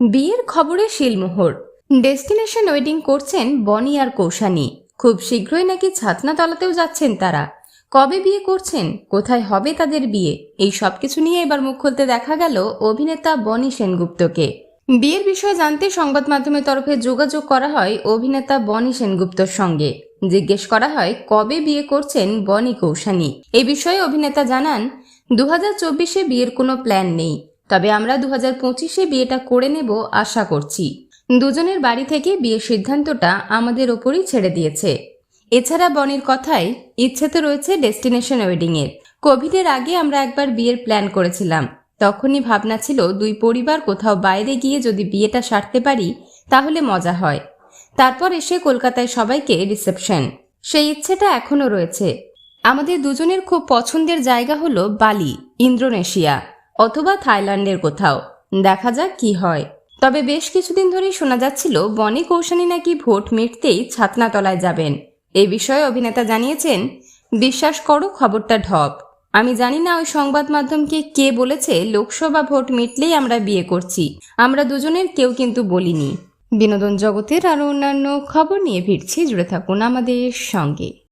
বিয়ের খবরে শিলমোহর। Destination wedding করছেন বনি আর কৌশানী। খুব শীঘ্রই নাকি ছাতনাতলাতেও যাচ্ছেন তারা। কবে বিয়ে করছেন? কোথায় হবে তাদের বিয়ে? এই সব কিছু নিয়ে এবার মুখ খুলতে দেখা গেল অভিনেতা বনি সেনগুপ্তকে। বিয়ের বিষয়ে জানতে সংবাদ মাধ্যমের তরফে যোগাযোগ করা হয় অভিনেতা বনি সেনগুপ্তর সঙ্গে। জিজ্ঞেস করা হয়, কবে বিয়ে করছেন বনি কৌশানী? এ বিষয়ে অভিনেতা জানান দু হাজার বিয়ের কোনো প্ল্যান নেই। তবে আমরা দু হাজার পঁচিশে বিয়েটা করে নেব আশা করছি। দুজনের বাড়ি থেকে বিয়ের সিদ্ধান্তটা আমাদের ওপরই ছেড়ে দিয়েছে। এছাড়া বনির কথায় ইচ্ছে তো রয়েছে ডেস্টিনেশন ওয়েডিংয়ের। কোভিডের আগে আমরা একবার বিয়ের প্ল্যান করেছিলাম। তখনই ভাবনা ছিল দুই পরিবার কোথাও বাইরে গিয়ে যদি বিয়েটা সারতে পারি, তাহলে মজা হয়। তারপর এসে কলকাতায় সবাইকে রিসেপশন। সেই ইচ্ছেটা এখনও রয়েছে। আমাদের দুজনের খুব পছন্দের জায়গা হলো বালি ইন্দ্রোনেশিয়া অথবা থাইল্যান্ডের কোথাও। দেখা যাক কি হয়। তবে বেশ কিছুদিন ধরেই শোনা যাচ্ছিল, বনি কৌশানী নাকি ভোট মিটতেই ছাতনাতলায় যাবেন। এ বিষয়ে অভিনেতা জানিয়েছেন, বিশ্বাস করো, খবরটা ঢপ। আমি জানি না ওই সংবাদ মাধ্যমকে কে বলেছে, লোকসভা ভোট মিটলেই আমরা বিয়ে করছি। আমরা দুজনের কেউ কিন্তু বলিনি। বিনোদন জগতের আরও অন্যান্য খবর নিয়ে ফিরছি, জুড়ে থাকুন আমাদের সঙ্গে।